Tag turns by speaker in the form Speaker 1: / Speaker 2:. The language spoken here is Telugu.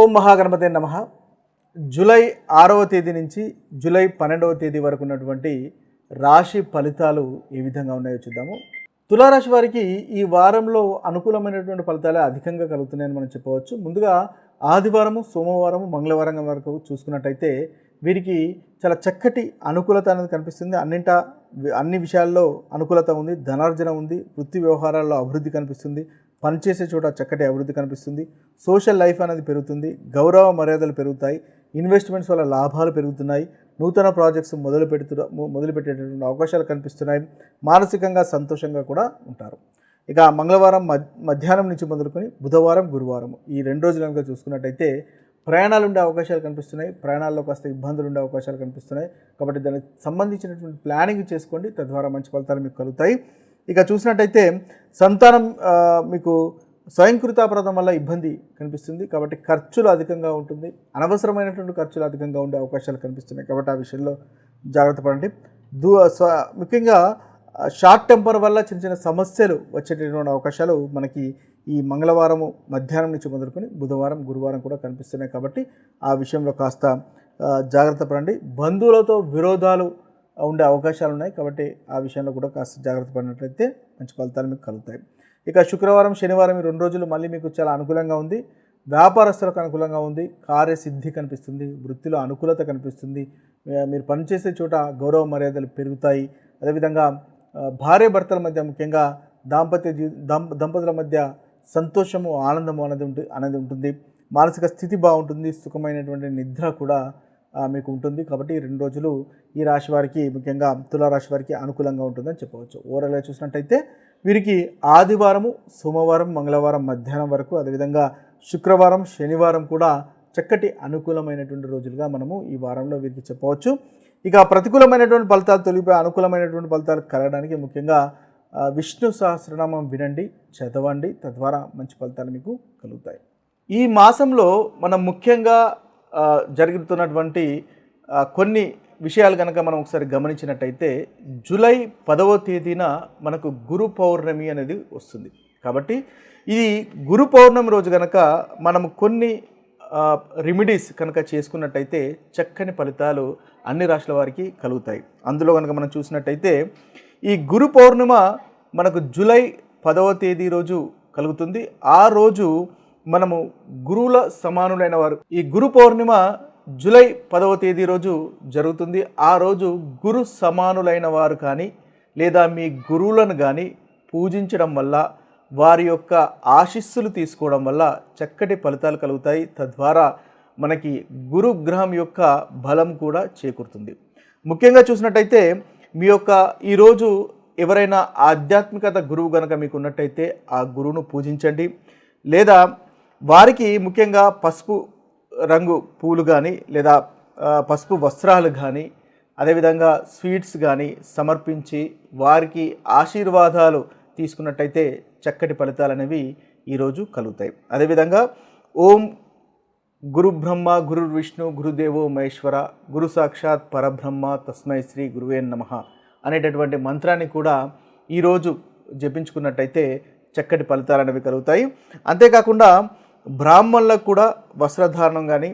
Speaker 1: ఓం మహాగణపతే నమ జూలై ఆరవ తేదీ నుంచి జూలై పన్నెండవ తేదీ వరకు ఉన్నటువంటి రాశి ఫలితాలు ఏ విధంగా ఉన్నాయో చూద్దాము తులారాశి వారికి ఈ వారంలో అనుకూలమైనటువంటి ఫలితాలే అధికంగా కలుగుతున్నాయని మనం చెప్పవచ్చు ముందుగా ఆదివారము సోమవారము మంగళవారం వరకు చూసుకున్నట్టయితే వీరికి చాలా చక్కటి అనుకూలత అనేది కనిపిస్తుంది అన్నింట అన్ని విషయాల్లో అనుకూలత ఉంది ధనార్జన ఉంది వృత్తి వ్యవహారాల్లో అభివృద్ధి కనిపిస్తుంది పనిచేసే చోట చక్కటి అభివృద్ధి కనిపిస్తుంది సోషల్ లైఫ్ అనేది పెరుగుతుంది గౌరవ మర్యాదలు పెరుగుతాయి ఇన్వెస్ట్మెంట్స్ వల్ల లాభాలు పెరుగుతున్నాయి నూతన ప్రాజెక్ట్స్ మొదలు పెడుతున్న మొదలుపెట్టేటటువంటి అవకాశాలు కనిపిస్తున్నాయి మానసికంగా సంతోషంగా కూడా ఉంటారు ఇక మంగళవారం మధ్యాహ్నం నుంచి మొదలుకొని బుధవారం గురువారం ఈ రెండు రోజులు కనుక చూసుకున్నట్టయితే ప్రయాణాలు ఉండే అవకాశాలు కనిపిస్తున్నాయి ప్రయాణాల్లో కాస్త ఇబ్బందులు ఉండే అవకాశాలు కనిపిస్తున్నాయి కాబట్టి దానికి సంబంధించినటువంటి ప్లానింగ్ చేసుకోండి తద్వారా మంచి ఫలితాలు మీకు కలుగుతాయి ఇక చూసినట్టయితే సంతానం మీకు స్వయంకృతాపరాధం వల్ల ఇబ్బంది కనిపిస్తుంది కాబట్టి ఖర్చులు అధికంగా ఉంటుంది అనవసరమైనటువంటి ఖర్చులు అధికంగా ఉండే అవకాశాలు కనిపిస్తున్నాయి కాబట్టి ఆ విషయంలో జాగ్రత్త పడండి దూ ముఖ్యంగా షార్ట్ టెంపర్ వల్ల చిన్న చిన్న సమస్యలు వచ్చేటటువంటి అవకాశాలు మనకి ఈ మంగళవారము మధ్యాహ్నం నుంచి మొదలుకొని బుధవారం గురువారం కూడా కనిపిస్తున్నాయి కాబట్టి ఆ విషయంలో కాస్త జాగ్రత్త పడండి బంధువులతో విరోధాలు ఉండే అవకాశాలు ఉన్నాయి కాబట్టి ఆ విషయంలో కూడా కాస్త జాగ్రత్త పడినట్లయితే మంచి ఫలితాలు మీకు కలుగుతాయి ఇక శుక్రవారం శనివారం ఈ రెండు రోజులు మళ్ళీ మీకు చాలా అనుకూలంగా ఉంది వ్యాపారస్తులకు అనుకూలంగా ఉంది కార్యసిద్ధి కనిపిస్తుంది వృత్తిలో అనుకూలత కనిపిస్తుంది మీరు పనిచేసే చోట గౌరవ మర్యాదలు పెరుగుతాయి అదేవిధంగా భార్య భర్తల మధ్య ముఖ్యంగా దాంపత్య దంపతుల మధ్య సంతోషము ఆనందము అనేది ఉంటుంది అనేది ఉంటుంది మానసిక స్థితి బాగుంటుంది సుఖమైనటువంటి నిద్ర కూడా మీకు ఉంటుంది కాబట్టి రెండు రోజులు ఈ రాశి వారికి ముఖ్యంగా తులారాశి వారికి అనుకూలంగా ఉంటుందని చెప్పవచ్చు ఓవరాల్గా చూసినట్టయితే వీరికి ఆదివారము సోమవారం మంగళవారం మధ్యాహ్నం వరకు అదేవిధంగా శుక్రవారం శనివారం కూడా చక్కటి అనుకూలమైనటువంటి రోజులుగా మనము ఈ వారంలో వీరికి చెప్పవచ్చు ఇక ప్రతికూలమైనటువంటి ఫలితాలు తొలిపోయి అనుకూలమైనటువంటి ఫలితాలు కలగడానికి ముఖ్యంగా విష్ణు సహస్రనామం వినండి చదవండి తద్వారా మంచి ఫలితాలు మీకు కలుగుతాయి ఈ మాసంలో మనం ముఖ్యంగా జరుగుతున్నటువంటి కొన్ని విషయాలు కనుక మనం ఒకసారి గమనించినట్టయితే జూలై పదవ తేదీన మనకు గురు పౌర్ణమి అనేది వస్తుంది కాబట్టి ఇది గురు పౌర్ణమి రోజు కనుక మనం కొన్ని రెమెడీస్ కనుక చేసుకున్నట్టయితే చక్కని ఫలితాలు అన్ని రాష్ట్రాల వారికి కలుగుతాయి అందులో కనుక మనం చూసినట్టయితే ఈ గురు పౌర్ణిమ మనకు జూలై పదవ తేదీ రోజు కలుగుతుంది ఆ రోజు మనము గురువుల సమానులైన వారు ఈ గురు పౌర్ణిమ జూలై పదవ తేదీ రోజు జరుగుతుంది ఆ రోజు గురు సమానులైన వారు కానీ లేదా మీ గురువులను కానీ పూజించడం వల్ల వారి యొక్క ఆశీస్సులు తీసుకోవడం వల్ల చక్కటి ఫలితాలు కలుగుతాయి తద్వారా మనకి గురుగ్రహం యొక్క బలం కూడా చేకూరుతుంది ముఖ్యంగా చూసినట్టయితే మీ యొక్క ఈరోజు ఎవరైనా ఆధ్యాత్మికత గురువు కనుక మీకు ఉన్నట్టయితే ఆ గురువును పూజించండి లేదా వారికి ముఖ్యంగా పసుపు రంగు పూలు కానీ లేదా పసుపు వస్త్రాలు కానీ అదేవిధంగా స్వీట్స్ కానీ సమర్పించి వారికి ఆశీర్వాదాలు తీసుకున్నట్టయితే చక్కటి ఫలితాలు అనేవి ఈరోజు కలుగుతాయి అదేవిధంగా ఓం గురు బ్రహ్మ గురు విష్ణు గురుదేవో మహేశ్వర గురు సాక్షాత్ పరబ్రహ్మ తస్మై శ్రీ గురువే నమ అనేటటువంటి మంత్రాన్ని కూడా ఈరోజు జపించుకున్నట్టయితే చక్కటి ఫలితాలు అనేవి కలుగుతాయి అంతేకాకుండా బ్రాహ్మణులకు కూడా వస్త్రధారణం కానీ